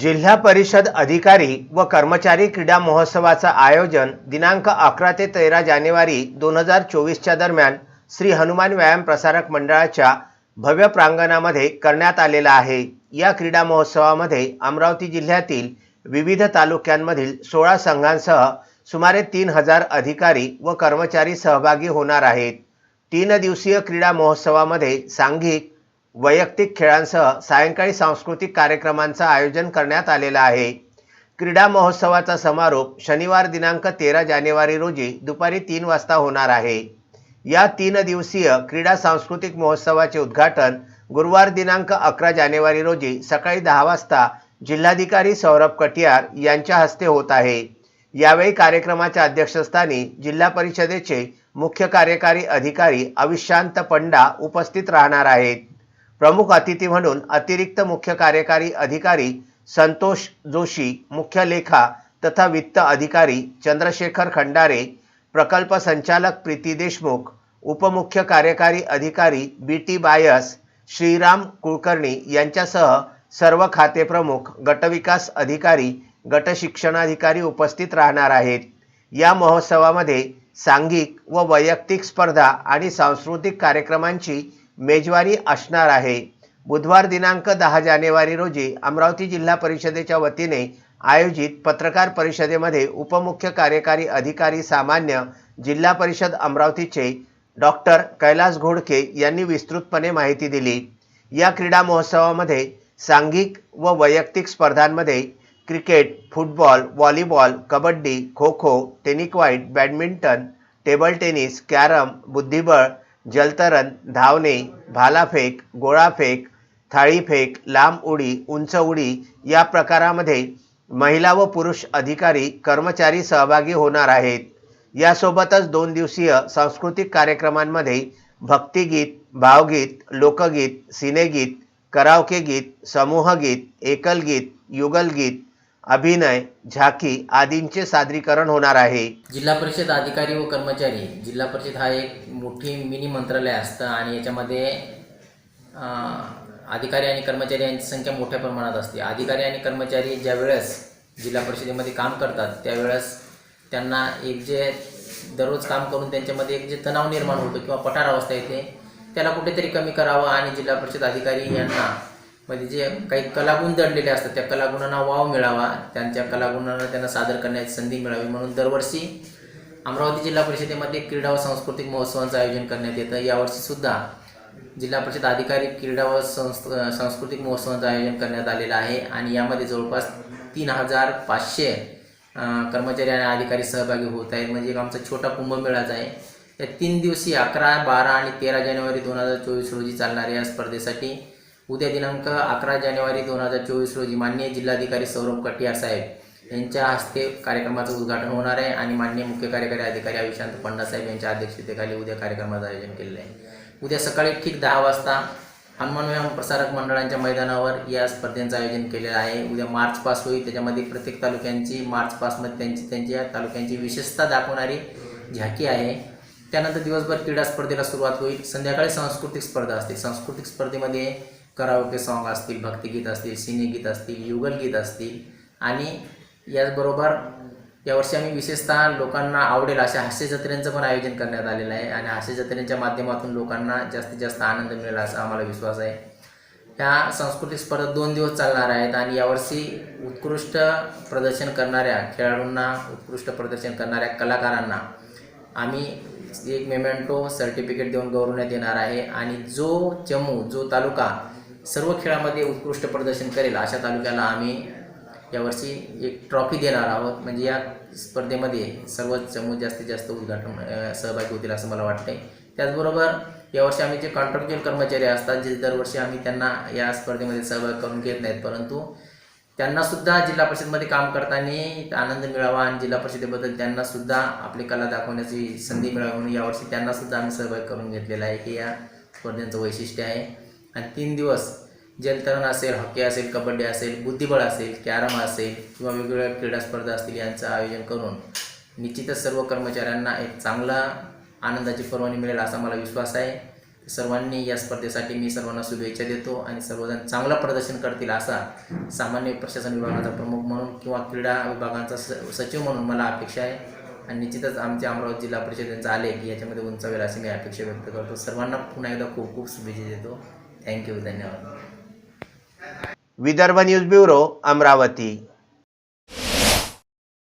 जिल्हा परिषद अधिकारी व कर्मचारी क्रीडा महोत्सवाचं आयोजन दिनांक अकरा ते तेरा जानेवारी दोन हजार चोवीसच्या दरम्यान श्री हनुमान व्यायाम प्रसारक मंडळाच्या भव्य प्रांगणामध्ये करण्यात आलेला आहे. या क्रीडा महोत्सवामध्ये अमरावती जिल्ह्यातील विविध तालुक्यांमधील सोळा संघांसह सुमारे तीन हजार अधिकारी व कर्मचारी सहभागी होणार आहेत. तीन दिवसीय क्रीडा महोत्सवामध्ये सांघिक वैयक्तिक खेळांसह सायंकाळी सांस्कृतिक कार्यक्रमांचं आयोजन करण्यात आलेलं आहे. क्रीडा महोत्सवाचा समारोप शनिवार दिनांक तेरा जानेवारी रोजी दुपारी तीन वाजता होणार आहे. या तीन दिवसीय क्रीडा सांस्कृतिक महोत्सवाचे उद्घाटन गुरुवार दिनांक अकरा जानेवारी रोजी सकाळी दहा वाजता जिल्हाधिकारी सौरभ कटियार यांच्या हस्ते होत आहे. यावेळी कार्यक्रमाच्या अध्यक्षस्थानी जिल्हा परिषदेचे मुख्य कार्यकारी अधिकारी अविशांत पंडा उपस्थित राहणार आहेत. प्रमुख अतिथी म्हणून अतिरिक्त मुख्य कार्यकारी अधिकारी संतोष जोशी मुख्य लेखा तथा वित्त अधिकारी चंद्रशेखर खंडारे प्रकल्प संचालक प्रीती देशमुख उपमुख्य कार्यकारी अधिकारी बी टी बायस श्रीराम कुलकर्णी यांच्यासह सर्व खाते प्रमुख गटविकास अधिकारी गटशिक्षणाधिकारी उपस्थित राहणार आहेत. या महोत्सवामध्ये सांघिक व वैयक्तिक स्पर्धा आणि सांस्कृतिक कार्यक्रमांची मेजवानी असणार आहे. बुधवार दिनांक दहा जानेवारी रोजी अमरावती जिल्हा परिषदेच्या वतीने आयोजित पत्रकार परिषदेमध्ये उपमुख्य कार्यकारी अधिकारी सामान्य जिल्हा परिषद अमरावतीचे डॉक्टर कैलास घोडके यांनी विस्तृतपणे माहिती दिली. या क्रीडा महोत्सवामध्ये सांघिक व वैयक्तिक स्पर्धांमध्ये cricket football volleyball kabaddi kho kho tenniquoit badminton table tennis carrom बुद्धिबळ जलतरण धावणे भालाफेक गोळाफेक थाळीफेक लांब उडी उंच उडी या प्रकारामध्ये महिला व पुरुष अधिकारी कर्मचारी सहभागी होणार आहेत. यासोबतच दोन दिवसीय सांस्कृतिक कार्यक्रमांमध्ये भक्तिगीत भावगीत लोकगीत सिनेगीत करावके गीत समूहगीत एकलगीत युगलगीत अभिनय झाकी आदींचे सादरीकरण होणार आहे. जिल्हा परिषद अधिकारी व कर्मचारी. जिल्हा परिषद हा एक मोठी मिनी मंत्रालय असतं आणि याच्यामध्ये अधिकारी आणि कर्मचारी यांची संख्या मोठ्या प्रमाणात असते. अधिकारी आणि कर्मचारी ज्या वेळेस जिल्हा परिषदेमध्ये काम करतात त्यावेळेस त्यांना एक जे दररोज काम करून त्यांच्यामध्ये एक जे तणाव निर्माण होतो किंवा पठार अवस्था येते त्याला कुठेतरी कमी करावं आणि जिल्हा परिषद अधिकारी यांना म्हणजे जे काही कलागुण दडलेले असतात त्या कलागुणांना वाव मिळावा त्यांच्या कलागुणांना त्यांना सादर करण्याची संधी मिळावी म्हणून दरवर्षी अमरावती जिल्हा परिषदेमध्ये क्रीडा व सांस्कृतिक महोत्सवांचं आयोजन करण्यात येतं. यावर्षी सुद्धा जिल्हा परिषद अधिकारी क्रीडा व संस् सांस्कृतिक महोत्सवांचं आयोजन करण्यात आलेलं आहे आणि यामध्ये जवळपास तीन हजार पाचशे कर्मचारी आणि अधिकारी सहभागी होत आहेत. म्हणजे एक आमचा छोटा कुंभमेळाच आहे. या तीन दिवशी अकरा बारा आणि तेरा जानेवारी दोन हजार चोवीस रोजी चालणाऱ्या या स्पर्धेसाठी उद्या दिनांक अकरा जानेवारी दोन हजार चोवीस रोजी माननीय जिल्हाधिकारी सौरभ कटियार साहेब यांच्या हस्ते कार्यक्रमाचं उद्घाटन होणार आहे आणि माननीय मुख्य कार्यकारी अधिकारी अविशांत पंडा साहेब यांच्या अध्यक्षतेखाली उद्या कार्यक्रमाचं आयोजन केलेलं आहे. उद्या सकाळी ठीक दहा वाजता हनुमान व्यायाम प्रसारक मंडळांच्या मैदानावर या स्पर्धेचं आयोजन केलेलं आहे. उद्या मार्च पास होईल. त्याच्यामध्ये प्रत्येक तालुक्यांची मार्च पासमध्ये त्यांची त्यांच्या तालुक्यांची विशेषता दाखवणारी झाकी आहे. त्यानंतर दिवसभर क्रीडा स्पर्धेला सुरुवात होईल. संध्याकाळी सांस्कृतिक स्पर्धा असते. सांस्कृतिक स्पर्धेमध्ये कराओके सॉन्ग असतील भक्तिगीत असतील सिनेगीत असतील युगलगीत असतील. आणि याचबरोबर यावर्षी आम्ही विशेषतः लोकांना आवडेल अशा हास्य जत्रेंचं पण आयोजन करण्यात आलेलं आहे. आणि हास्य जत्रेंच्या माध्यमातून लोकांना जास्तीत जास्त आनंद मिळेल असा आम्हाला विश्वास आहे. ह्या सांस्कृतिक स्पर्धा दोन दिवस चालणार आहेत आणि यावर्षी उत्कृष्ट प्रदर्शन करणाऱ्या खेळाडूंना उत्कृष्ट प्रदर्शन करणाऱ्या कलाकारांना आम्ही एक मेमेंटो सर्टिफिकेट देऊन गौरवण्यात येणार आहे. आणि जो चमू जो तालुका सर्व खेळामध्ये उत्कृष्ट प्रदर्शन करेल. अशा तालुक्याला आम्ही यावर्षी एक ट्रॉफी देणार आहोत. म्हणजे या स्पर्धेमध्ये सर्व चमू जास्तीत जास्त उद्घाटन सहभागी होतील असं मला वाटतंय. त्याचबरोबर यावर्षी आम्ही जे कॉन्ट्रॅक्च्युअल कर्मचारी असतात जे दरवर्षी आम्ही त्यांना या स्पर्धेमध्ये सहभाग करून घेत नाहीत परंतु त्यांनासुद्धा जिल्हा परिषदमध्ये काम करताना आनंद मिळावा आणि जिल्हा परिषदेबद्दल त्यांनासुद्धा आपली कला दाखवण्याची संधी मिळावी म्हणून यावर्षी त्यांनासुद्धा आम्ही सहभाग करून घेतलेला आहे. हे या स्पर्धेचं वैशिष्ट्य आहे. आणि तीन दिवस जलतरण असेल हॉकी असेल कबड्डी असेल बुद्धिबळ असेल कॅरम असेल किंवा वेगवेगळ्या क्रीडा स्पर्धा असतील यांचं आयोजन करून निश्चितच सर्व कर्मचाऱ्यांना एक चांगला आनंदाची पर्वणी मिळेल असा मला विश्वास आहे. सर्वांनी या स्पर्धेसाठी मी सर्वांना शुभेच्छा देतो आणि सर्वजण चांगलं प्रदर्शन करतील असा सामान्य प्रशासन विभागाचा प्रमुख म्हणून किंवा क्रीडा विभागांचा स सचिव म्हणून मला अपेक्षा आहे. आणि निश्चितच आमच्या अमरावती जिल्हा परिषदेचा की याच्यामध्ये उंचावेल अशी मी अपेक्षा व्यक्त करतो. सर्वांना पुन्हा एकदा खूप खूप शुभेच्छा देतो. थँक्यू धन्यवाद. Vidarbha news bureau Amravati.